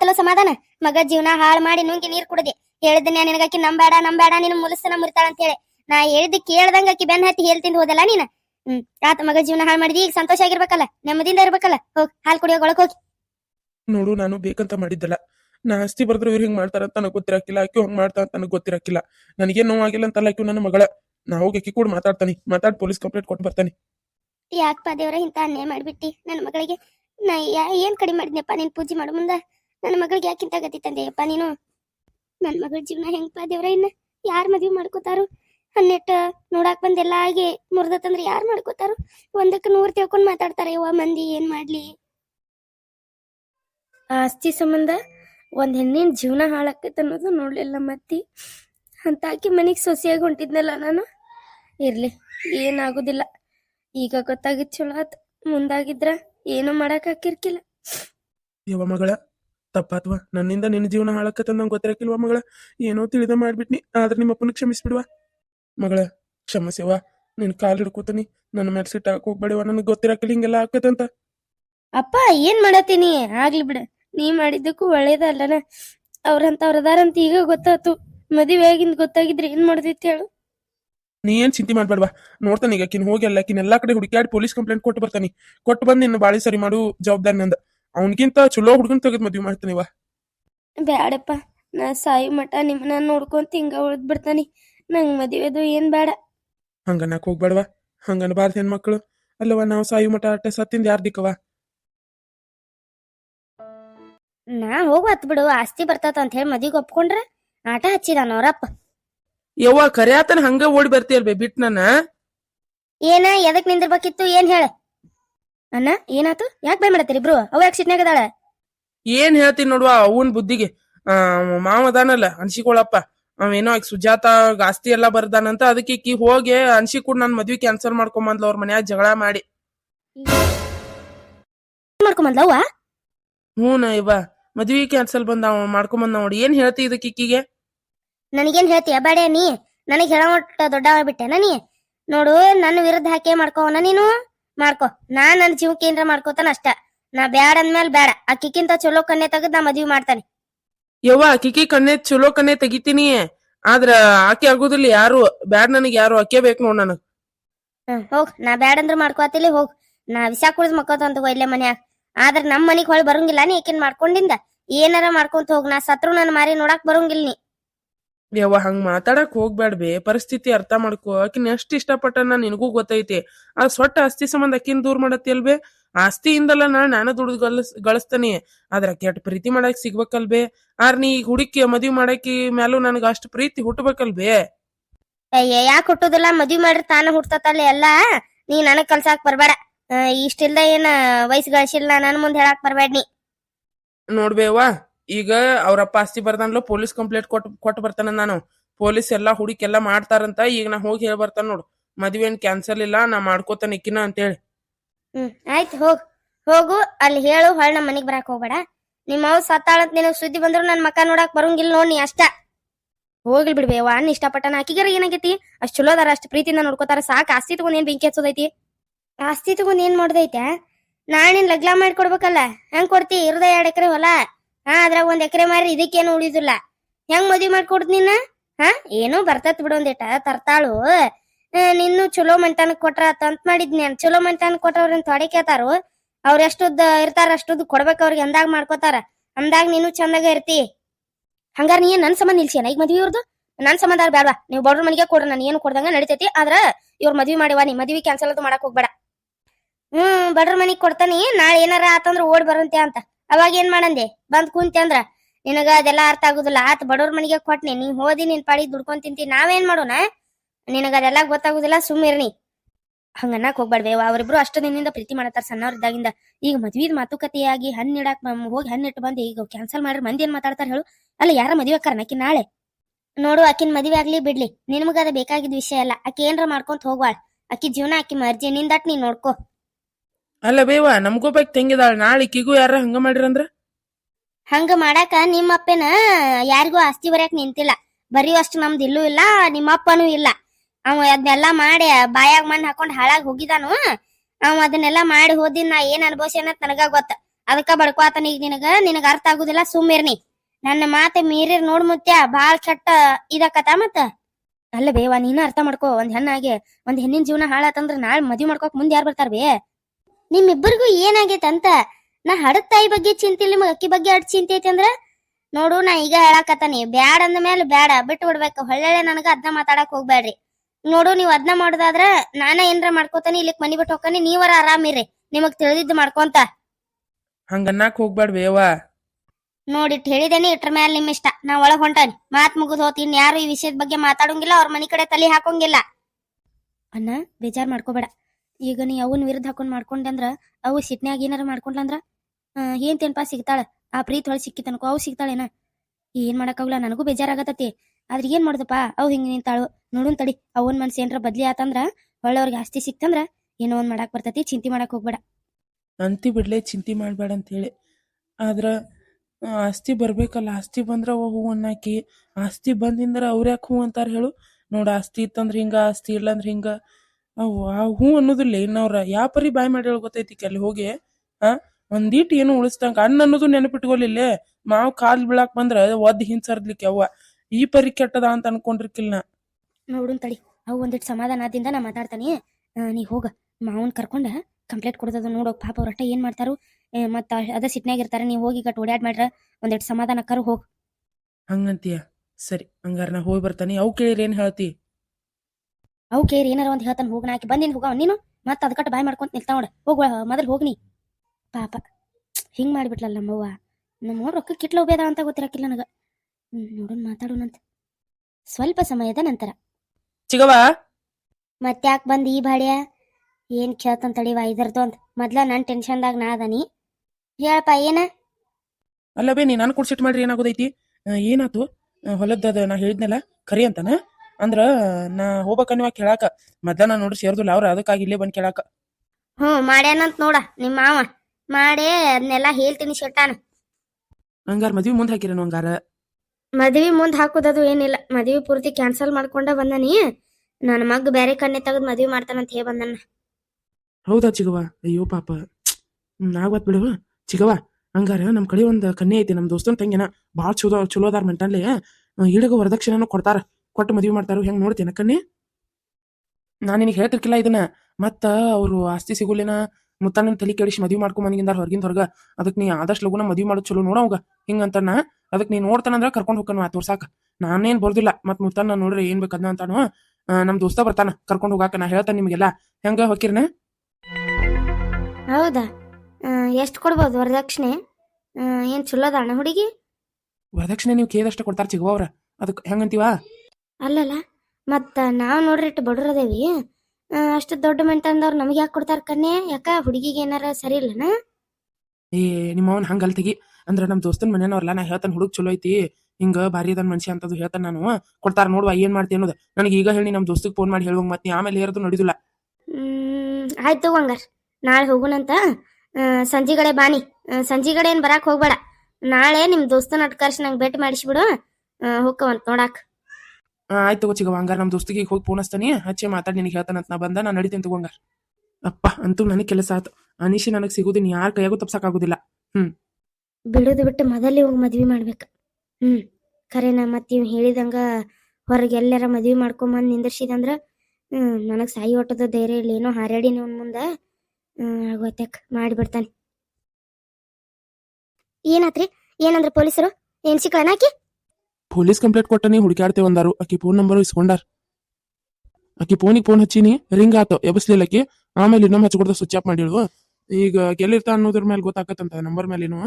ಆತಲೋ ಸಮಾಧಾನ? ಮಗ ಜೀವನ ಹಾಳು ಮಾಡಿ ನುಂಗಿ ನೀರ್ ಕುಡದೆ. ಹೇಳಿದ್ನ ನಿನಗಾಕಿ ನಂಬೇಡ ನಂಬೇಡ ನೀನು ಮುಲಸನ ಮುರಿತಾಳ ಅಂತ ಹೇಳಿ. ನಾ ಹೇಳಿದ್ ಕೇಳ್ದಂಗ ಆಕಿ ಬೆನ್ನ ಹತ್ತಿ ಹೇಳ್ತಿಂದ ಹೋದಲ್ಲ ನೀನ? ಹ್ಮ್ ಆತ ಮಗ ಜೀವನ ಹಾಳು ಮಾಡಿದಿ ಈಗ ಸಂತೋಷ ಆಗಿರ್ಬೇಕಲ್ಲ ನೆಮ್ಮದಿಯಿಂದ ಇರ್ಬೇಕಲ್ಲ. ಹೋಗ್ ಹಾಲ್ ಕುಡಿಯೋ ಒಳಗ್ ಹೋಗಿ. ನೋಡು ನಾನು ಬೇಕಂತ ಮಾಡಿದ್ದಲ್ಲ. ನಾ ಆಸ್ತಿ ಬರ್ದ್ರೆ ಇವ್ರು ಹಿಂಗ್ ಮಾಡ್ತಾರ ಅಂತ ನನಗೆ ಗೊತ್ತಿರಕ್ಕಿಲ್ಲ ಆಕಿ ಹಂಗ್ ಮಾಡ್ತಾ ಅಂತ ನನಗೆ ಗೊತ್ತಿರಕ್ಕಿಲ್ಲ ನನಗೆ ನೋವಾಗಿಲ್ಲ ಅಂತಲ್ಲ ಆಕಿ ನನ್ನ ಮಗಳ. ನಾ ಹೋಗಿ ಆಕಿ ಕೂಡ ಮಾತಾಡ್ತಾನೆ ಮಾತಾಡ್ ಪೊಲೀಸ್ ಕಂಪ್ಲೇಂಟ್ ಕೊಟ್ಟು ಬರ್ತಾನೆ. ಯಾಕಪ್ಪ ದೇವ್ರ ಇಂತ ಅನ್ಯಾಯ ಮಾಡ್ಬಿಟ್ಟಿ? ನನ್ನ ಮಗಳಿಗೆ ನಾ ಯಾ ಏನ್ ಕಡಿಮೆ ಮಾಡಿದ್ನಪ್ಪ ನೀನ್ ಪೂಜೆ ಮಾಡು ಮುಂದ. ನನ್ನ ಮಗಳಿಗೆ ಯಾಕಿಂತ ಗತಿ ತಂದೆಯಪ್ಪ ನೀನು? ನನ್ನ ಮಗಳ ಜೀವನ ಹೆಂಗಪ್ಪ ದೇವ್ರ ಇನ್ನ? ಯಾರ್ ಮದ್ವಿ ಮಾಡ್ಕೋತಾರು? ಹನ್ನೆಟ್ಟು ನೋಡಾಕ್ ಬಂದೆಲ್ಲ ಆಗಿ ಮುರ್ದತ್ತಂದ್ರೆ ಯಾರ್ ಮಾಡ್ಕೋತಾರು? ಒಂದಕ್ಕೆ ನೂರ್ ತಿಳ್ಕೊಂಡ್ ಮಾತಾಡ್ತಾರೆ, ಯವ್ವ ಮಂದಿ ಏನ್ ಮಾಡ್ಲಿ? ಆಸ್ತಿ ಸಂಬಂಧ ಒಂದ್ ಹೆಣ್ಣಿನ ಜೀವನ ಹಾಳಾಕೈತೆ ಅನ್ನೋದು ನೋಡ್ಲಿಲ್ಲ ಮತ್ತಿ. ಅಂತ ಆಕಿ ಮನೆಗೆ ಸೊಸೆಯಾಗಿ ಹೊಂಟಿದ್ನಲ್ಲ ನಾನು? ಇರ್ಲಿ, ಏನಾಗೋದಿಲ್ಲ. ಈಗ ಗೊತ್ತಾಗಿದ್ ಚಲೋ ಆತ್. ಮುಂದಾಗಿದ್ರ ಏನು ಮಾಡಕ್ ಹಾಕಿರ್ಕಿಲ್ಲ. ಯವ ಮಗಳ ತಪ್ಪಾತ್ವ? ನನ್ನಿಂದ ನಿನ್ನ ಜೀವನ ಹಾಳಕ್ಕತ್ತ ನಂಗೆ ಗೊತ್ತಿರಕ್ಕಿಲ್ವ ಮಗಳ? ಏನೋ ತಿಳಿದ ಮಾಡ್ಬಿಟ್ನಿ ಆದ್ರೆ ನಿಮ್ಮ ಅಪ್ಪನ ಕ್ಷಮಿಸ್ಬಿಡ್ವಾ? ಮಗಳ ಕ್ಷಮಸ್ಯವ ನಿನ್ ಕಾಲ್ ಹಿಡ್ಕೋತೀನಿ ನನ್ನ ಮೇಲೆ ಸಿಟ್ಟಾಕ್ ಹೋಗ್ಬೇಡವ ನನಗೆ ಗೊತ್ತಿರಕ್ಕಿಲ್ಲ ಹಿಂಗೆಲ್ಲ ಆಕತ್ತಂತ ಅಪ್ಪ ಏನ್ ಮಾಡತ್ತೀನಿ? ಆಗ್ಲಿ ಬಿಡ. ನೀ ಮಾಡಿದ್ದಕ್ಕೂ ಒಳ್ಳೇದಲ್ಲನ? ಅವ್ರಂತ ಅವ್ರದಾರಂತ ಈಗ ಗೊತ್ತಾತು. ಮದುವೆ ಆಗಿಂದ ಗೊತ್ತಾಗಿದ್ರೆ ಏನ್ ಮಾಡ್ದಿತ್ತು ಹೇಳು? ನೀ ಏನ್ ಚಿಂತೆ ಮಾಡಬೇಡವಾ? ನೋಡ್ತಾನೆ ಈಗ ಆಕಿನ್ ಹೋಗಿ ಅಲ್ಲ ಕಿನ್ ಎಲ್ಲಾ ಕಡೆ ಹುಡುಕಾಡಿ ಪೊಲೀಸ್ ಕಂಪ್ಲೇಂಟ್ ಕೊಟ್ಟು ಬರ್ತಾನೆ. ಕೊಟ್ಟು ಬಂದು ನಿನ್ನ ಬಾಳಿ ಸರಿ ಮಾಡು ಜವಾಬ್ದಾರಿ ನಂದ. ಅವನಿಗಿಂತ ಚಲೋ ಹುಡುಗನ್ ತೆಗೆದ್ ಮದ್ವಿ ಮಾಡ್ತಾನೆ ಇವ. ಬ್ಯಾಡಪ್ಪ ನಾ ಸಾಯಿ ಮಠ ನಿಮ್ಮನ್ನ ನೋಡ್ಕೊಂತ ಹಿಂಗ ಉಳ್ದ ಬಿಡ್ತಾನಿ. ನಂಗ್ ಮದುವೆದು ಏನ್ ಬೇಡ ಹಂಗನ್ನಕ್ ಹೋಗ್ಬೇಡವಾ ಹಂಗನ್ಬಾರ್ದು ಹೆಣ್ಮಕ್ಳು. ಅಲ್ಲವಾ ನಾವು ಸಾಯಿ ಮಠ ಅಟ್ಟ ಸತ್ತಿಂದ ಯಾರ್ ದಿಕ್ಕವ ನಾ ಹೋಗ್ ಹತ್ ಬಿಡು ಆಸ್ತಿ ಬರ್ತತ ಅಂತ ಹೇಳಿ ಮದ್ವಿಗ್ ಒಪ್ಕೊಂಡ್ರ ಆಟ ಹಚ್ಚಿದಾನ ಅವರಪ್ಪ. ಯವ್ವ ಕರ್ಯಾತನ ಹಂಗ ಓಡಿ ಬರ್ತೀಯಲ್ಬೇ ಬಿಟ್ ನನ್ನ ಏನ ಎದಕ್ ನಿಂದಿರ್ಬೇಕಿತ್ತು ಏನ್ ಹೇಳ? ಅಣ್ಣ ಏನಾತು? ಯಾಕೆ ಬೈ ಮಾಡತ್ತೀರಿ ಇಬ್ರು? ಅವ ಯಾಕೆ ಸಿಟ್ನಾಗದಾಳ ಏನ್ ಹೇಳ್ತೀನಿ ನೋಡುವ ಅವನ್ ಬುದ್ಧಿಗೆ. ಆ ಮಾವ ಅದಾನಲ್ಲ ಅನ್ಸಿಕೊಳಪ್ಪ ಅವೇನೋ ಆಕಿ ಸುಜಾತ ಆಸ್ತಿ ಎಲ್ಲಾ ಬರ್ದಾನಂತ ಅದಕ್ಕೆ ಈಕಿ ಹೋಗಿ ಅನ್ಸಿ ಕೂಡ ನನ್ ಮದ್ವಿ ಕ್ಯಾನ್ಸಲ್ ಮಾಡ್ಕೊಂಬಂದ್ಲ ಅವ್ರ ಮನ್ಯಾಗ ಜಗಳ ಮಾಡಿ. ಮಾಡ್ಕೊಂಬಂದ್ಲವ್ವ ಹ್ಞೂ ಇವ ಮದ್ವಿ ಕ್ಯಾನ್ಸಲ್ ಬಂದ ಅವ ಮಾಡ್ಕೊಂಬಂದ ನೋಡಿ. ಏನ್ ಹೇಳ್ತಿ ಇದಕ್ಕೆ ಈಕಿಗೆ? ನನಗೇನ್ ಹೇಳ್ತೀಯ ಬೇಡ ನೀ ನನಗ್ ಹೇಳೋ ಮಟ್ಟ ದೊಡ್ಡವ ಬಿಟ್ಟೆನ ನೀ? ನೋಡು ನನ್ನ ವಿರುದ್ಧ ಹಾಕೇ ಮಾಡ್ಕೋವನ ನೀನು? ಮಾಡ್ಕೋ. ನಾ ನನ್ನ ಜೀವಕ್ಕೆ ಏನ್ರ ಮಾಡ್ಕೋತಾನ ಅಷ್ಟ. ನಾ ಬ್ಯಾಡ ಅಂದ್ಮೇಲೆ ಬ್ಯಾಡ. ಅಕ್ಕಿಕ್ಕಿಂತ ಚಲೋ ಕನ್ನೆ ತೆಗೆದ್ ನಾ ಮದ್ವಿ ಮಾಡ್ತಾನೆ. ಯವ್ವ ಆಕಿಕಿ ಕಣ್ಣೆ ಚಲೋ ಕಣ್ಣೆ ತೆಗಿತೀನಿ. ಆದ್ರ ಆಕೆ ಆಗುದಿಲ್ಲ ಯಾರು. ಬ್ಯಾಡ್ ನನಗೆ ಯಾರು. ಆಕೆ ಬೇಕು ನೋಡ್ ನನಗ್. ಹ್ಮ್ ಹೋಗ್. ನಾ ಬ್ಯಾಡ ಅಂದ್ರ ಮಾಡ್ಕೋತಿಲಿ ಹೋಗ್. ನಾ ವಿಷ ಕುಡಿದ್ ಮಕ್ಕೋತಂತ ಇಲ್ಲೇ ಮನ್ಯಾಗ. ಆದ್ರ ನಮ್ ಮನಿಗ್ ಹೊಳ್ ಬರಂಗಿಲ್ಲ ನೀ ಏಕಿನ್ ಮಾಡ್ಕೊಂಡಿಂದ? ಏನಾರ ಮಾಡ್ಕೊಂತ ಹೋಗ್. ನಾ ಸತ್ರು ನನ್ ಮಾರಿ ನೋಡಾಕ್ ಬರಂಗಿಲ್ಲ ನೀ. ಯವ್ವ ಹಂಗ್ ಮಾತಾಡಕ್ ಹೋಗ್ಬೇಡ್ಬಿ ಪರಿಸ್ಥಿತಿ ಅರ್ಥ ಮಾಡ್ಕೋ. ಆಕಿನ ಎಷ್ಟ್ ಇಷ್ಟಪಟ್ಟನ ನಿನಗೂ ಗೊತ್ತೈತಿ. ಆ ಸೊಟ್ಟ ಆಸ್ತಿ ಸಂಬಂಧ ಅಕ್ಕಿನ್ ದೂರ್ ಮಾಡತ್ತಿ ಆಸ್ತಿ ಆಸ್ತಿಯಿಂದಲ್ಲ ನಾ ನಾನು ದುಡ್ದು ಗಳಸ್ ಗಳಿಸ್ತಾನೆ. ಆದ್ರ ಕೆಟ್ಟ ಪ್ರೀತಿ ಮಾಡಕ್ ಸಿಗ್ಬೇಕಲ್ಬೇ? ಆರ್ ನೀ ಈಗ ಹುಡುಕಿ ಮದ್ವಿ ಮಾಡಾಕಿ ಮ್ಯಾಲೂ ನನಗ ಅಷ್ಟ್ ಪ್ರೀತಿ ಹುಟ್ಟಬೇಕಲ್ಬೇ ಅಯ್ಯ ಯಾಕೆ ಹುಟ್ಟುದಿಲ್ಲ? ಮದ್ವಿ ಮಾಡ್ರಿ ತಾನ ಹುಟ್ಟತಲ್ಲ ಎಲ್ಲ. ನೀ ನನಗ್ ಕಲ್ಸಾಕ್ ಬರ್ಬೇಡ. ಇಷ್ಟಿಲ್ದ ಏನ ವಯಸ್ಸು ಗಳಿಸಿಲ್ಲ ನನ್ ಮುಂದೆ ಹೇಳಾಕ್ ಬರ್ಬೇಡ ನೀ ನೋಡ್ಬೇವಾ ಈಗ ಅವ್ರಪ್ಪ ಆಸ್ತಿ ಬರ್ದಾನ್ಲ, ಪೊಲೀಸ್ ಕಂಪ್ಲೇಂಟ್ ಕೊಟ್ ಕೊಟ್ಟು ಬರ್ತಾನ ನಾನು. ಪೊಲೀಸ್ ಎಲ್ಲಾ ಹುಡುಕಿ ಎಲ್ಲಾ ಮಾಡ್ತಾರಂತ, ಈಗ ನಾ ಹೋಗಿ ಹೇಳಿ ಬರ್ತಾನ ನೋಡು. ಮದ್ವೆ ಏನ್ ಕ್ಯಾನ್ಸಲ್ ಇಲ್ಲ, ನಾ ಮಾಡ್ಕೋತಾನ ಇಕ್ಕಿನ ಅಂತೇಳಿ. ಹ್ಮ್, ಆಯ್ತು, ಹೋಗ್. ಹೋಗು, ಅಲ್ಲಿ ಹೇಳು ಹೊಳ್ ನಮ್ಮ ಮನಿಗ್ ಬರಾಕ್ ಹೋಗ್ಬೇಡ. ನಿಮ್ಮ ಅವ್ ಸತ್ತಾಳಂತ ನಿನಗ್ ಸುದ್ದಿ ಬಂದ್ರು ನನ್ ಮಕ್ಕ ನೋಡಾಕ್ ಬರಂಗಿಲ್ಲ ನೋಡಿ ಅಷ್ಟ. ಹೋಗ್ಲಿ ಬಿಡ್ಬೇವ ಅಣ್ಣ ಇಷ್ಟಪಟ್ಟನ. ಆಕಿಗಾರ ಏನಾಗೈತಿ? ಅಷ್ಟ್ ಚಲೋ ಅದಾರ, ಅಷ್ಟ್ ಪ್ರೀತಿಯಿಂದ ನೋಡ್ಕೋತಾರ. ಸಾಕ್, ಆಸ್ತಿ ತಗೊಂಡ್ ಏನ್ ಬೆಂಕಿ ಹಚ್ಚೋದೈತಿ? ಆಸ್ತಿ ತಗೊಂಡ್ ಏನ್ ಮಾಡ್ದೈತೆ ನಾನೇನ್ ಲಗ್ಲ ಮಾಡಿ ಕೊಡ್ಬೇಕಲ್ಲ ಹೆಂಗ್ ಕೊಡ್ತಿ? ಇರದ ಎರಡ್ ಎಕರೆ ಹೊಲ. ಹಾ, ಅದ್ರಾಗ ಒಂದ್ ಎಕರೆ ಮಾರಿ ಇದಕ್ಕೇನು ಉಳಿದಿಲ್ಲ. ಹೆಂಗ್ ಮದ್ವಿ ಮಾಡ್ಕೊಡ್ತ ನಿನ್ನ ಹಾ, ಏನೋ ಬರ್ತತ್ ಬಿಡು ಒಂದಿಟ, ತರ್ತಾಳು. ನಿನ್ನು ಚಲೋ ಮಂಟಾನಕ್ ಕೊಟ್ರ ಅಂತ ಮಾಡಿದ್ನಿ ನಾನ್. ಚಲೋ ಮಂಟಾನಕ್ ಕೊಟ್ರವ್ರನ್ ತೊಡೆ ಕೇತಾರು ಅವ್ರ ಎಷ್ಟುದ್ದ ಇರ್ತಾರ ಅಷ್ಟುದ್ ಕೊಡ್ಬೇಕು ಅವ್ರಿಗೆ, ಅಂದಾಗ ಮಾಡ್ಕೋತಾರ. ಅಂದಾಗ ನೀನು ಚಂದಾಗ ಇರ್ತಿ. ಹಂಗಾರ ನೀ ನನ್ ಸಂಬಂಧ ನಿಲ್ಸಿಯನ ಈಗ ಮದ್ವಿ ಇವ್ರದ್ದು ನನ್ ಸಂಬಂಧ ಬೇಡವಾ ನೀವು ಬಡ್ರ ಮನೆಗೆ ಕೊಡ್ರ, ನಾನು ಏನು ಕೊಡ್ದಂಗ ನಡಿತೈತಿ. ಆದ್ರ ಇವ್ರ ಮದ್ವಿ ಮಾಡಿವಾ ನೀ ಮದ್ವಿ ಕ್ಯಾನ್ಸಲ್ ಅದು ಮಾಡಕ್ ಹೋಗ್ಬೇಡ. ಹ್ಮ್ ಬಡ್ರ ಮನಿಗ್ ಕೊಡ್ತಾನಿ. ನಾಳೆ ಏನಾರ ಆತಂದ್ರ ಓಡ್ ಬರಂತೆ ಅಂತ. ಅವಾಗ ಏನ್ ಮಾಡಂದೆ? ಬಂದ್ ಕುಂತಿ ಅಂದ್ರ, ನಿನಗ ಅದೆಲ್ಲ ಅರ್ಥ ಆಗುದಿಲ್ಲ. ಆತ್ ಬಡವ್ರ ಮನೆಗೆ ಕೊಟ್ನಿ. ನೀ ಹೋದಿ, ನಿನ್ ಪಾಡಿ ದುಡ್ಕೊಂಡ್ ತಿಂತಿ. ನಾವೇನ್ ಮಾಡೋಣ? ನಿನಗ ಅದೆಲ್ಲ ಗೊತ್ತಾಗುದಿಲ್ಲ ಸುಮ್ಮಿರ್ನಿ ಹಂಗನ್ನಕ್ ಹೋಗ್ಬೇಡ್ಬೇವ ಅವರಿಬ್ರು ಅಷ್ಟು ದಿನದಿಂದ ಪ್ರೀತಿ ಮಾಡತ್ತಾರ ಸಣ್ಣವ್ರಿದ್ದಾಗಿಂದ ಈಗ ಮದ್ವಿದ್ ಮಾತುಕತೆಯಾಗಿ ಹಣ್ಣು ಇಡಾಕ್ ಹೋಗಿ ಹಣ್ಣು ಇಟ್ಟು ಬಂದು, ಈಗ ಕ್ಯಾನ್ಸಲ್ ಮಾಡ್ರಿ, ಮಂದಿ ಏನ್ ಮಾತಾಡ್ತಾರ ಹೇಳು. ಅಲ್ಲ, ಯಾರ ಮದ್ವೆ ಆಕಿ ನಾಳೆ? ನೋಡು ಅಕ್ಕಿನ ಮದ್ವೆ ಆಗ್ಲಿ, ಬಿಡ್ಲಿ. ನಿಮಗ ಅದ ಬೇಕಾಗಿದ್ ವಿಷಯ ಅಲ್ಲ. ಅಕ್ಕಿ ಏನ್ರ ಮಾಡ್ಕೊಂತ ಹೋಗ್ವಾಳ. ಅಕ್ಕಿ ಜೀವನ ಅಕ್ಕಿ ಮರ್ಜಿ. ನಿಂದಟ್ ನೀ ನೋಡ್ಕೋ. ಅಲ್ಲ ಬೇವ, ನಮಗೂ ಬೇಕು ತಂಗಿದಾಳ. ನಾಳೆ ಕಿಗೂ ಯಾರ ಹಂಗ ಮಾಡಿರಂದ್ರ? ಹಂಗ ಮಾಡಾಕ ನಿಮ್ಮ ಅಪ್ಪೇನ ಯಾರಿಗೂ ಆಸ್ತಿ ಬರೆಯಕ್ ನಿಂತಿಲ್ಲ. ಬರೀ ಅಷ್ಟು ನಮ್ದು ಇಲ್ಲೂ ಇಲ್ಲ, ನಿಮ್ಮ ಅಪ್ಪನೂ ಇಲ್ಲ. ಅವ ಅದನ್ನೆಲ್ಲ ಮಾಡಿ ಬಾಯಾಗ ಮಣ್ಣು ಹಾಕೊಂಡ್ ಹಾಳಾಗಿ ಹೋಗಿದಾನು. ಅವ ಅದನ್ನೆಲ್ಲ ಮಾಡಿ ಹೋದಿನ ನಾ ಏನ್ ಅನ್ಭವಿಸ್ಯಾನ ನನಗ ಗೊತ್ತ. ಅದಕ್ಕ ಬಡ್ಕೋತಾನ ಈಗ ನಿನಗ ನಿನಗ ಅರ್ಥ ಆಗುದಿಲ್ಲ ಸುಮ್ಮಿರ್ನಿ ನನ್ನ ಮಾತೆ ಮೀರಿರ್ ನೋಡ್ ಮುತ್ಯ, ಬಾಳ್ ಕೆಟ್ಟ ಇದಕ್ಕತ ಮತ್ತ. ಅಲ್ಲ ಬೇವಾ, ನೀನ ಅರ್ಥ ಮಾಡ್ಕೋ. ಒಂದ್ ಹೆಣ್ಣಾಗೆ, ಒಂದ್ ಹೆಣ್ಣಿನ ಜೀವನ ಹಾಳಾತಂದ್ರ ನಾಳೆ ಮದ್ವಿ ಮಾಡ್ಕೋಕ್ ಮುಂದೆ ಯಾರು ಬರ್ತಾರ ಬೇ? ನಿಮ್ಮಿಬ್ಬರಿಗೂ ಏನಾಗೈತೆ ಅಂತ ನಾ ಹಡದ್ ತಾಯಿ ಬಗ್ಗೆ ಚಿಂತೆ ಇಲ್ಲ ಅಕ್ಕಿ ಬಗ್ಗೆ ಅಡ್ ಚಿಂತೆ ಐತಿ ಅಂದ್ರ? ನೋಡು ನಾ ಈಗ ಹೇಳಾಕತ್ತಾನಿ. ಬ್ಯಾಡ ಅಂದ ಮೇಲೆ ಬ್ಯಾಡ ಬಿಟ್ಟು ಬಿಡ್ಬೇಕು. ಹೊಳ್ಳೆ ನನಗ ಅದ್ನ ಮಾತಾಡಕ್ ಹೋಗ್ಬೇಡ್ರಿ ನೋಡು ನೀವ್ ಅದ್ನ ಮಾಡುದಾದ್ರ ನಾನ ಏನ್ರ ಮಾಡ್ಕೋತಾನಿ ಇಲ್ಲಿ ಮನಿ ಬಿಟ್ಟು ಹೋಗ್ತಾನೆ ನೀವರ ಆರಾಮಿರಿ ನಿಮಗ್ ತಿಳಿದಿದ್ದು ಮಾಡ್ಕೊಂತ. ಹಂಗನ್ನಾಕ್ ಹೋಗ್ಬೇಡ ನೋಡಿ ನೋಡಿಟ್ ಹೇಳಿದೇನಿ ಇಟ್ರ ಮೇಲೆ ನಿಮ್ ಇಷ್ಟ ನಾ ಒಳಗ್ ಹೊಂಟಾನಿ. ಮಾತ್ ಮುಗಿದ್ ಹೋತೀನಿ ಯಾರು ಈ ವಿಷಯದ ಬಗ್ಗೆ ಮಾತಾಡೋಂಗಿಲ್ಲ ಅವ್ರ ಮನಿ ಕಡೆ ತಲೆ ಹಾಕೋಂಗಿಲ್ಲ. ಅಣ್ಣ ಬೇಜಾರ್ ಮಾಡ್ಕೋಬೇಡ. ಈಗ ನೀ ಅವನ್ ವಿರುದ್ಧ ಹಾಕೊಂಡ್ ಮಾಡ್ಕೊಂಡಂದ್ರ ಅವು ಸಿಟ್ನ್ಯಾಗ ಏನಾರ ಮಾಡ್ಕೊಂಡ್ಲಂದ್ರ ಏನ್ ತೆನ್ಪಾ ಸಿಗ್ತಾಳ, ಆ ಪ್ರೀತಿ ಒಳಗ್ ಸಿಕ್ಕಿತನಕೋ ಅವು ಸಿಗ್ತಾಳೇನ? ಏನ್ ಮಾಡಕ್ಕಾಗಲ್ಲ ನನಗೂ ಬೇಜಾರಾಗತತಿ. ಆದ್ರೆ ಏನ್ ಮಾಡುದಪ್ಪ? ಅವು ಹಿಂಗ ನಿಂತಾಳು. ನೋಡುನ್ ತಡಿ, ಅವನ್ ಮನ್ಸ್ ಏನರ ಬದ್ಲಿ ಆತಂದ್ರ, ಒಳ್ಳೆಯವ್ರಿಗೆ ಆಸ್ತಿ ಸಿಕ್ತಂದ್ರ, ಏನೋ ಒಂದ್ ಮಾಡಾಕ್ ಬರ್ತತಿ, ಚಿಂತೆ ಮಾಡಕ್ ಹೋಗ್ಬೇಡ. ಅಂತಿ ಬಿಡ್ಲೆ ಚಿಂತೆ ಮಾಡ್ಬೇಡ ಅಂತ ಹೇಳಿ. ಆದ್ರ, ಆಸ್ತಿ ಬರ್ಬೇಕಲ್ಲ, ಆಸ್ತಿ ಬಂದ್ರ ಅವ ಹೂ ಅನ್ನಾಕಿ, ಆಸ್ತಿ ಬಂದಿಂದ್ರ ಅವ್ರ ಯಾಕೆ ಹೂ ಅಂತಾರ ಹೇಳು. ನೋಡ, ಆಸ್ತಿ ಇತ್ತಂದ್ರ ಹಿಂಗ, ಆಸ್ತಿ ಇಲ್ಲಂದ್ರ ಹಿಂಗ. ಅವು ಆ ಹೂ ಅನ್ನೋದಿಲ್ಲ ಇನ್ನವ್ರ. ಯಾವ ಪರಿ ಬಾಯ್ ಮಾಡಿ ಗೊತ್ತೈತಿ ಅಲ್ಲಿ ಹೋಗಿ? ಆ? ಒಂದೀಟ್ ಏನು ಉಳಿಸ್ದಂಗ. ಅನ್ನ ಅನ್ನೋದು ನೆನಪಿಟ್ಕೊಲಿಲ್ಲೇ ಮಾವ್ ಕಾಲ್ ಬೀಳಾಕ್ ಬಂದ್ರ ಒದ್ ಹಿಂಸರ್ಲಿಕ್ಕೆ ಅವ್ವ. ಈ ಪರಿ ಕೆಟ್ಟದ ಅಂತ ಅನ್ಕೊಂಡಿರ್ಕಿಲ್ಲ ನಾ. ನೋಡುನ್ ತಡಿ. ಅವು ಒಂದಿಟ್ಟು ಸಮಾಧಾನದಿಂದ ನಾ ಮಾತಾಡ್ತಾನೆ. ನೀ ಹೋಗ. ಮಾವನ್ ಕರ್ಕೊಂಡ ಕಂಪ್ಲೇಂಟ್ ಕೊಡ್ತದ ನೋಡೋ ಪಾಪ ಅವ್ರಟ್ಟ ಏನ್ ಮಾಡ್ತಾರು? ಮತ್ತ ಅದ ಸಿಟ್ನ್ಯಾಗ ಇರ್ತಾರ. ನೀವ್ ಹೋಗಿ ಗಟ್ ಓಡ್ಯಾಡ್ ಮಾಡ್ರ. ಒಂದಿಟ್ಟು ಸಮಾಧಾನ ಕರು ಹೋಗ್. ಹಂಗಂತೀಯ? ಸರಿ ಹಂಗಾರ ನಾ ಹೋಗಿ ಬರ್ತಾನೆ. ಅವು ಕೇಳಿರಿ ಏನ್ ಹೇಳ್ತಿ? ಅವ್ ಕೇರಿ ಏನಾರ ಒಂದ್ ಹೇಳ್ತಾನೆ ಹೋಗ್ ಹಾಕಿ ಬಂದಿನ ಹೋಗವ್ ನೀನು? ಮತ್ತ ಅದಕ್ಕಟ್ಟು ಬಾಯ್ ಮಾಡ್ಕೊಂತ ನಿಲ್ತಾ ನೋಡ. ಹೋಗ್ ಮೊದಲು ಹೋಗ್ನಿ ಪಾಪ. ಹಿಂಗ್ ಮಾಡಿಬಿಟ್ಲಲ್ಲ ನಮ್ಮವ್ವ. ನಮ್ಮ ರೊಕ್ಕ ಕಿಟ್ಲ ಉಬೇದ ಅಂತ ಗೊತ್ತಿರಕಿಲ್ಲ ನನಗ. ನೋಡೋಣ ಮಾತಾಡೋಣಂತ ಸ್ವಲ್ಪ ಸಮಯದ ನಂತರ. ಚಿಗವ ಮತ್ತ್ಯಾಕೆ ಬಂದ್ ಈ ಬಾಡ್ಯ ಏನ್ ಕೇಳ್ತಾನ ತಡಿವ ಇದರ್ದು ಅಂತ. ಮೊದ್ಲ ನನ್ ಟೆನ್ಷನ್ದಾಗ ನಾ ಅದನಿ ಹೇಳಪ್ಪ ಏನ? ಅಲ್ಲ ಬೇ ನೀ ನಾನು ಕುಡ್ಸಿಟ್ ಮಾಡ್ರಿ ಏನಾಗೋದೈತಿ? ಏನಾತು? ಹೊಲದ ಅದ ನಾ ಹೇಳಿದ್ನಲ್ಲ ಕರಿ ಅಂತಾನ? ಅಂದ್ರ ನಾ ಹೋಗ್ಬೇಕನ್ನುವ ಕೇಳಾಕ ಮೊದ್ಲ ನಾ ನೋಡ್ರಿ ಸೇರ್ದಿಲ್ಲ ಅವ್ರ ಅದಕ್ಕಾಗಿ ಇಲ್ಲೇ ಬಂದ್ ಕೇಳಾಕ. ಹ್ಮ್ ಮಾಡ್ಯಾನಂತ ನೋಡ ನಿಮ್ ಮಾವ. ಮಾಡೇ ಅದನ್ನೆಲ್ಲ ಹೇಳ್ತೀನಿ ಶೆಟ್ಟಾನ. ಹಂಗಾರ ಮದ್ವಿ ಮುಂದ್ ಹಾಕಿರೇನು ಹಂಗಾರ? ಮದ್ವಿ ಮುಂದ್ ಹಾಕುದದು ಏನಿಲ್ಲ. ಮದ್ವಿ ಪೂರ್ತಿ ಕ್ಯಾನ್ಸಲ್ ಮಾಡ್ಕೊಂಡ ಬಂದನಿ ನನ್ನ ಮಗ್ ಬೇರೆ ಕಣ್ಣೆ ತೆಗೆದ್ ಮದ್ವಿ ಮಾಡ್ತಾನಂತ ಹೇಳಿ ಬಂದನ. ಹೌದಾ ಚಿಗವ ಅಯ್ಯೋ ಪಾಪ. ನಾಗವತ್ ಬಿಡುವ ಚಿಗವ ಹಂಗಾರ ನಮ್ ಕಡೆ ಒಂದ್ ಕಣ್ಣೆ ಐತಿ ನಮ್ ದೋಸ್ತನ್ ತಂಗಿನ. ಬಾಳ್ ಚಲೋ ಚಲೋ ಅದಾರ ಮೆಂಟಲ್ಲಿ ಈಡಗ ವರದಕ್ಷಿಣೆನೂ ಕೊಡ್ತಾರ. ಕೊಟ್ಟು ಮದುವೆ ಮಾಡ್ತಾರೋ ಹೆಂಗ್ ನೋಡ್ತೇನೆ ಕಣ್ಣಿ? ನಾನು ನಿನಗೆ ಹೇಳ್ತಿರ್ಕಿಲ್ಲ ಇದನ್ನ. ಮತ್ತ ಅವ್ರು ಆಸ್ತಿ ಸಿಗುಲಿನ ಮುತ್ತಣ್ಣನ ತಲೆ ಕೆಡಿಸಿ ಮದುವೆ ಮಾಡ್ಕೊ ಮನೆಗಿಂದ ಹೊರಗಿಂದ ಹೊರಗ. ಅದಕ್ಕೆ ನೀ ಆದಷ್ಟು ಲಗುನ ಮದುವೆ ಮಾಡೋದು ಚಲೋ ಹಿಂಗ ಹಿಂಗಂತಾನ ಅದಕ್ಕೆ ನೀ ನೋಡ್ತಾನಂದ್ರೆ ಕರ್ಕೊಂಡ್ ಆ ತೋರ್ಸಾಕ. ನಾನೇನ್ ಬರ್ದಿಲ್ಲ. ಮತ್ ಮುತ್ತಣ್ಣ ನೋಡ್ರಿ ಏನ್ ಬೇಕದ್ನ ಅಂತಾನು ನಮ್ಮ ನಮ್ ದೋಸ್ತ ಬರ್ತಾನ. ಕರ್ಕೊಂಡ್ ಹೋಗಾಕ ನಾ ಹೇಳ್ತಾನೆ ನಿಮಗೆಲ್ಲ. ಹೆಂಗ ಹೊಕ್ಕಿರ್ನ? ಹೌದಾ? ಎಷ್ಟು ಕೊಡ್ಬೋದು ವರದಕ್ಷಿಣೆ? ಏನು ಚಲೋ ಅಣ್ಣ ಹುಡುಗಿ? ವರದಕ್ಷಿಣೆ ನೀವು ಕೇದಷ್ಟ ಕೊಡ್ತಾರ ಚಿಗುವವ್ರ ಅದಕ್ಕೆ ಹೆಂಗಂತೀವ ಅಲ್ಲಲ್ಲ ಮತ್ತ ನಾವ್ ನೋಡ್ರಿ ಬಡರ ಬಡ್ರದೇವಿ ಅಷ್ಟು ದೊಡ್ಡ ಮೆಂಟಂದವ್ರು ನಮ್ಗೆ ಯಾಕೆ ಕೊಡ್ತಾರ ಕನ್ಯೆ ಯಾಕ ಹುಡುಗಿಗೆ ಏನಾರ ಸರಿ ಇಲ್ಲನ? ಏ ನಿಮ್ಮ ಅವನ್ ಹಂಗಲ್ ತಗಿ. ಅಂದ್ರ ನಮ್ ದೋಸ್ತನ್ ಮನೆಯವ್ರಲ್ಲ ನಾ ಹೇಳ್ತಾನ ಹುಡುಗ ಚಲೋ ಐತಿ ಹಿಂಗ ಭಾರಿ ಅದನ್ ಮನುಷ್ಯ ಅಂತದು ಹೇಳ್ತಾನ ನಾನು. ಕೊಡ್ತಾರ ನೋಡುವ ಏನ್ ಮಾಡ್ತಿ ಅನ್ನೋದು. ನನಗೆ ಈಗ ಹೇಳಿ ನಮ್ ದೋಸ್ತಿಗೆ ಫೋನ್ ಮಾಡಿ ಹೇಳುವಂಗ ಮತ್ತೆ ಆಮೇಲೆ ಹೇರದು ನಡಿದಿಲ್ಲ. ಹ್ಮ್ ಆಯ್ತು ಹಂಗಾರ. ನಾಳೆ ಹೋಗುಣಂತ ಸಂಜಿಗಡೆ ಬಾನಿ ಸಂಜಿಗಡೆ ಏನ್ ಬರಾಕ್ ಹೋಗ್ಬೇಡ. ನಾಳೆ ನಿಮ್ ದೋಸ್ತನ ಅಟ್ಕರ್ಸಿ ನಂಗೆ ಭೇಟಿ ಮಾಡಿಸ್ಬಿಡು. ಹೋಗ್ಕವಂತ ನೋಡಾಕ್. ಆಯ್ತು ತಗೋ ಚಿಗವ ಹಂಗಾರ ನಮ್ ದೋಸ್ತಿಗೆ ಹೋಗಿ ಫೋನ್ ಹಚ್ತಾನೆ. ಹಚ್ಚಿ ಮಾತಾಡಿ, ನಿನಗೆ ಹೇಳ್ತಾನಂತ ನಾ ಬಂದ ನಾ ನಡೀತೀನಿ ತಗೊಂಗಾರ ಅಪ್ಪ, ಅಂತೂ ನನಗೆ ಕೆಲಸ ಆತು. ಅನಿಶಿ ನನಗೆ ಸಿಗೋದಿನ ಯಾರ ಕೈಯಾಗೂ ಹ್ಮ್. ಬಿಡುದು ಬಿಟ್ಟು ಮೊದಲೇ ಹೋಗಿ ಮದ್ವಿ ಮಾಡ್ಬೇಕು. ಹ್ಮ್. ಖರೇನ ಮತ್ತೆ ಇವ್ ಹೇಳಿದಂಗ ಹೊರಗೆ ಎಲ್ಲಾರ ಮದ್ವಿ ಮಾಡ್ಕೊಂಬಂದ್ ನಿಂದಿರ್ಸಿದಂದ್ರ, ಹ್ಮ್, ನನಗ್ ಸಾಯಿ ಹೊಟ್ಟದ ಧೈರ್ಯ ಇಲ್ಲ. ಏನೋ ಹಾರಾಡಿ ನಿನ್ ಮುಂದ. ಆಗೋತ್ಯಾಕ ಮಾಡಿಬಿಡ್ತಾನೆ. ಏನಾತ್ರಿ? ಏನಂದ್ರ ಪೊಲೀಸರು? ಏನ್ ಸಿಕ್ಕಳನ ಆಕಿ ಪೊಲೀಸ್ ಕಂಪ್ಲೇಂಟ್ ಕೊಟ್ಟನಿ ಹುಡುಕ್ಯಾಡ್ತೇವೆ ಅಂದಾರು. ಆಕಿ ಫೋನ್ ನಂಬರ್ ಇಸ್ಕೊಂಡಾರ. ಆಕಿ ಫೋನಿಗೆ ಫೋನ್ ಹಚ್ಚಿನಿ ರಿಂಗ್ ಆತ ಎಬಸ್ಲಿಲ್ಲ ಆಕಿ ಆಮೇಲೆ ಇನ್ನೊಮ್ಮೆ ಹಚ್ಕೊಡ್ದ ಸ್ವಿಚ್ ಆಫ್ ಮಾಡಿಳು ಈಗ ಎಲ್ಲಿರ್ತಾ ಅನ್ನೋದ್ರ ಮೇಲೆ ಗೊತ್ತಾಕತ್ತಂತ ನಂಬರ್ ಮೇಲೆ ಏನು.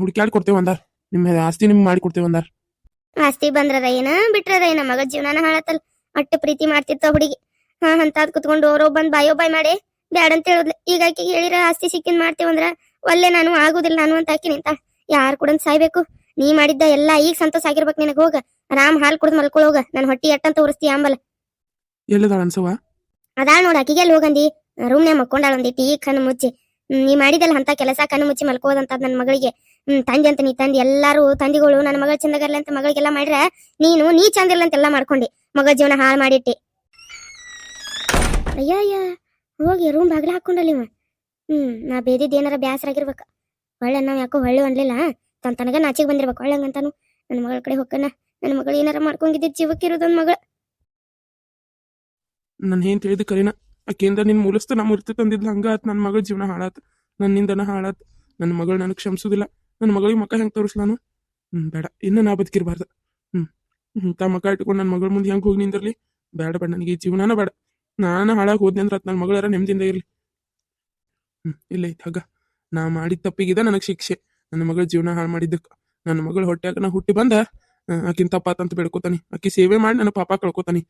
ಹುಡುಕ್ಯಾಡ್ ಕೊಡ್ತೇವೆ ಅಂದಾರ. ನಿಮ್ಮ ಆಸ್ತಿ ನಿಮ್ಗೆ ಮಾಡಿ ಕೊಡ್ತೇವೆ ಅಂದಾರ. ಆಸ್ತಿ ಬಂದ್ರದ ಏನ, ಬಿಟ್ರದ ಏನ ಮಗ ಜೀವನಾನ ಹಾಳತ್ತಲ್. ಅಟ್ಟು ಪ್ರೀತಿ ಮಾಡ್ತಿರ್ತ ಹುಡುಗಿ. ಹಾ ಅಂತ ಕುತ್ಕೊಂಡು ಓರೋ ಬಂದ್ ಬಾಯೋ ಬಾಯ್ ಮಾಡಿ ಬ್ಯಾಡ ಅಂತ ಹೇಳುದ್ಲ. ಈಗ ಆಕಿಗೆ ಹೇಳಿರ ಆಸ್ತಿ ಸಿಕ್ಕಿನ್ ಮಾಡ್ತೇವಂದ್ರ, ಒಲ್ಲೆ ನಾನು ಆಗುದಿಲ್ಲ ನಾನು ಅಂತ ಆಕಿ ನಿಂತ. ಯಾರ್ ಕೂಡ ಸಾಯ್ಬೇಕು? ನೀ ಮಾಡಿದ್ದ ಎಲ್ಲಾ ಈಗ ಸಂತೋಷ ಆಗಿರ್ಬೇಕು ನಿನಗ ಹೋಗ. ಆರಾಮ್ ಹಾಲ್ ಕುಡ್ದು ಮಲ್ಕೊಳ್ ಹೋಗ. ನನ್ ಹೊಟ್ಟಿ ಎಟ್ಟಂತ ಉರಿಸ್ತಿ ಆಂಬಲ್ ಎಲ್ಲದಾಳ ಅನ್ಸವ ಅದಾಳ ನೋಡ ಆಕಿಗೆ ಅಲ್ಲಿ ಹೋಗಂದಿ? ರೂಮ್ನ್ಯಾಗ ಮಕ್ಕೊಂಡಾಳ ಒಂದಿಟ್ಟು ಈಗ ಕಣ್ಣು ಮುಚ್ಚಿ. ಹ್ಮ್, ನೀ ಮಾಡಿದಲ್ಲ ಅಂತ ಕೆಲಸ ಕಣ್ಣು ಮುಚ್ಚಿ ಮಲ್ಕೋದಂತ ನನ್ನ ಮಗಳಿಗೆ. ಹ್ಮ್ ತಂದೆ ಅಂತ ನೀ ತಂದಿ ಎಲ್ಲಾರು ತಂದಿಗಳು ನನ್ನ ಮಗಳ ಚಂದಗರ್ಲಿ ಅಂತ ಮಗಳಿಗೆಲ್ಲ ಮಾಡ್ರ ನೀನು ನೀ ಚಂದಿರ್ಲ ಎಲ್ಲಾ ಮಾಡ್ಕೊಂಡಿ. ಮಗ ಜೀವನ ಹಾಳು ಮಾಡಿಟ್ಟಿ. ಅಯ್ಯ ಅಯ್ಯ ಹೋಗಿ ರೂಮ್ ಬಾಗಿಲ ಹಾಕೊಂಡಲ್ಲ ಇವ. ಹ್ಮ್ ನಾ ಬೇದಿದ್ ಏನಾರ ಬ್ಯಾಸರ ಆಗಿರ್ಬೇಕ ಹೊಳ್ಳೆ ನಾವ್ ಯಾಕೋ ಹೊಳ್ಳಿ ಅನ್ಲಿಲ್ಲ ತನ್ ತನಗ ನಾಚಿಗೆ ಬಂದಿರ್ಬೇಕು. ಒಳ್ಳಂಗಂತಾನು ನನ್ನ ಮಗಳ ಕಡೆ ಹೊಕ್ಕನ, ನನ್ನ ಮಗಳು ಏನಾರ ಮಾಡ್ಕೊಂಡಿದ್ದ ಜೀವಕ್ಕಿರೋದೊಂದ್ ಮಗಳ. ನನ್ ಏನ್ ತಿಳಿದು ಕರೀನ, ಆಕೆಯಿಂದ ನಿನ್ ಮೂಲಸ್ತ ನಾ ಮುರ್ತಿ ತಂದಿದ್ಲ ಹಂಗ ಆತ್ ನನ್ನ ಮಗಳ ಜೀವನ ಹಾಳಾತ್, ನನ್ನಿಂದನ ಹಾಳಾತ್, ನನ್ನ ಮಗಳು ನನಗೆ ಕ್ಷಮಿಸುದಿಲ್ಲ, ನನ್ನ ಮಗಳಿಗೆ ಮಕ್ಕ ಹೆಂಗ್ ತೋರಿಸ್ಲಾನು? ಹ್ಮ್, ಬೇಡ, ಇನ್ನ ನಾ ಬದುಕಿರ್ಬಾರ್ದು. ಹ್ಮ್ ತಾ ಮಕ್ಕ ಇಟ್ಕೊಂಡು ನನ್ನ ಮಗಳ ಮುಂದೆ ಹೆಂಗ್ ಹೋಗಿ ನಿಂದಿರ್ಲಿ? ಬೇಡ ಬೇಡ, ನನಗೆ ಜೀವನನ ಬೇಡ. ನಾನು ಹಾಳಾಗಿ ಹೋದ್ನಿ ಅಂದ್ರೆ ನನ್ನ ಮಗಳಾರ ನೆಮ್ಮದಿಯಿಂದ ಇರ್ಲಿ. ಹ್ಮ್, ಇಲ್ಲ ಇತ್ತ ಹಗ್ಗ ನಾ ಮಾಡಿದ ತಪ್ಪಿಗಿದ ನನಗೆ ಶಿಕ್ಷೆ. ನನ್ನ ಮಗಳ ಜೀವನ ಹಾಳು ಮಾಡಿದ್ದಕ್ಕೆ ನನ್ನ ಮಗಳ ಹೊಟ್ಯಾಗ ನಾ ಹುಟ್ಟಿ ಬಂದ ಆಕಿನ ತಪ್ಪಾತಂತ ಬೇಡ್ಕೋತಾನಿ. ಆಕಿ ಸೇವೆ ಮಾಡಿ ನನ್ನ ಪಾಪ ಕಳ್ಕೊತಾನಿ.